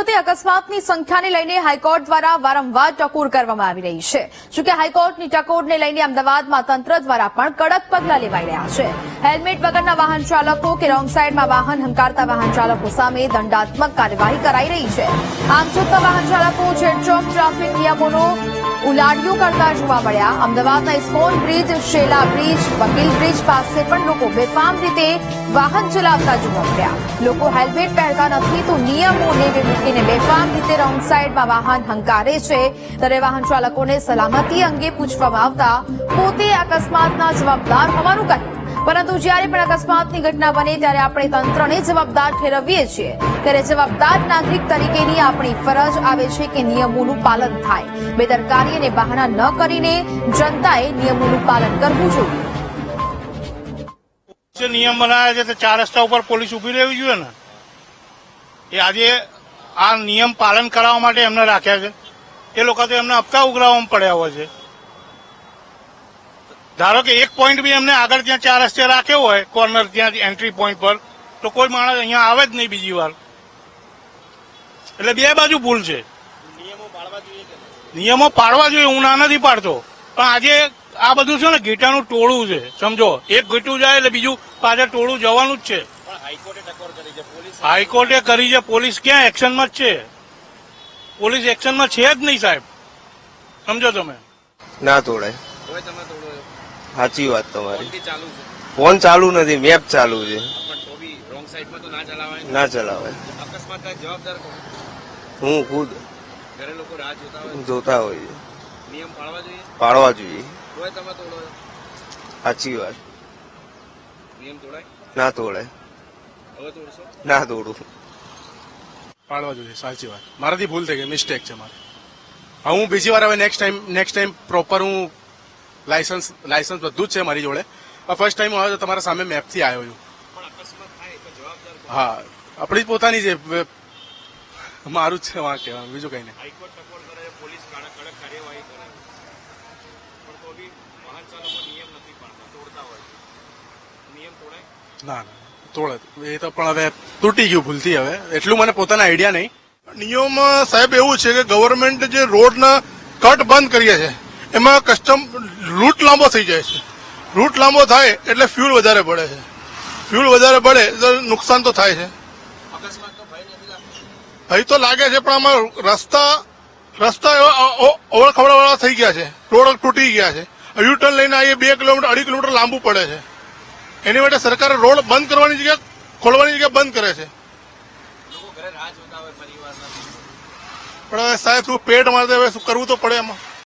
વધતી અકસ્માતની સંખ્યાને લઈને હાઈકોર્ટ દ્વારા વારંવાર ટકોર કરવામાં આવી રહી છે. જોકે હાઈકોર્ટની ટકોરને લઈને અમદાવાદમાં તંત્ર દ્વારા પણ કડક પગલાં લેવાઈ રહ્યા છે. હેલ્મેટ વગરના વાહન ચાલકો કે રોંગ સાઈડમાં વાહન હંકારતા વાહન ચાલકો સામે દંડાત્મક કાર્યવાહી કરાઈ રહી છે. આમ છતાં વાહન ચાલકો છેડછોડ ટ્રાફિક નિયમોનો ઉલાડિયો કરતા જોવા મળ્યા. અમદાવાદના ISKCON bridge, Shela bridge, Vakil bridge પાસે પણ લોકો બેફામ રીતે વાહન ચલાવતા જોવા મળ્યા. લોકો હેલ્મેટ પહેરતા નથી તો નિયમો નેવે બેફામ રીતે રોંગ સાઈડમાં વાહન હંકારે છે. ત્યારે વાહન ચાલકોને સલામતી અંગે પૂછવામાં આવતા પોતે અકસ્માતના જવાબદાર હોવાનું કહ્યું પરંતુ જ્યારે પણ અકસ્માતની ઘટના બને ત્યારે આપણે તંત્રને જવાબદાર ઠેરવીએ છીએ. ત્યારે જવાબદાર નાગરિક તરીકેની આપણી ફરજ આવે છે કે નિયમોનું પાલન થાય. બેદરકારી અને બહાના ન કરીને જનતાએ નિયમોનું પાલન કરવું જોઈએ. નિયમ બનાવ્યા છે ચાર રસ્તા ઉપર પોલીસ ઊભી રહેવી જોઈએ ને? એ આજે આ નિયમ પાલન કરાવવા માટે એમને રાખ્યા છે. એ લોકો તો એમને હપ્તા ઉઘરાવવામાં પડ્યા હોય છે. ધારો કે એક પોઈન્ટ બી એમને આગળ ત્યાં ચાર રસ્તે રાખ્યો હોય કોર્નર ત્યાં એન્ટ્રી પોઈન્ટ પર તો કોઈ માણસ અહીંયા આવે જ નહીં બીજી વાર. એટલે બે બાજુ ભૂલ છે. નિયમો પાડવા જોઈએ હું ના નથી પાડતો. પણ આજે આ બધું છે ને ગીટાનું ટોળું છે. સમજો એક ગીટું જાય એટલે બીજું પાછળ ટોળું જવાનું જ છે. હાઈકોર્ટે કરી છે પોલીસ ક્યાં એક્શનમાં જ છે? પોલીસ એક્શનમાં છે જ નહીં સાહેબ. સમજો તમે. ના તોડાય. સાચી વાત તમારી. ફોન ચાલુ નથી મેપ ચાલુ છે. ના ચલાવાય હું ખુદ જોતા હોય. છે. પાડવા જોઈએ. સાચી વાત. નિયમ તોડાય? ના તોડાય. ના દોડું પાડવા જોઈએ સાચી વાત. મારાથી ભૂલ થઈ ગઈ મિસ્ટેક છે મારે. હા હું બીજી વાર હવે next time next time proper હું લાયસન્સ લાયસન્સ બધું જ છે મારી જોડે. ફર્સ્ટ ટાઈમ આવ્યો તો તમારા સામે મેપથી આવ્યો છું. પણ અકસ્માત થાય તો જવાબદાર કોણ? હા આપણી જ પોતાની જે મારું જ છે વાં કહેવાનું બીજું કઈ નહીં. હાઈકોર્ટ ટકોર કરે છે પોલીસ કડક કડક કાર્યવાહી કરે. છે. પણ તો બી વાહન ચાલકો નિયમ નથી પાડતા તોડતા હોય છે. નિયમ તોડાય? ના ના. તોડે એ તો પણ હવે તૂટી ગયું ભૂલથી હવે. એટલું મને પોતાના આઈડિયા નહીં. નિયમ સાહેબ એવું છે કે ગવર્મેન્ટ જે રોડના કટ બંધ કરીએ છે, એમાં કસ્ટમ રૂટ લાંબો થઈ જાય છે. રૂટ લાંબો થાય એટલે ફ્યુલ વધારે પડે છે. ફ્યુલ વધારે પડે તો નુકસાન તો થાય છે. ભય તો લાગે છે, પણ આમાં રસ્તા રસ્તા એવા ઓવર ખવડાવાળા થઈ ગયા છે. રોડ તૂટી ગયા છે. યુ ટર્ન લઈને આવીએ, બે કિલોમીટર, અઢી કિલોમીટર લાંબુ પડે છે. એની માટે સરકારે રોડ બંધ કરવાની જગ્યા ખોલવાની જગ્યા બંધ કરે છે. પણ હવે સાહેબ શું પેટ મારે હવે શું કરવું તો પડે એમાં?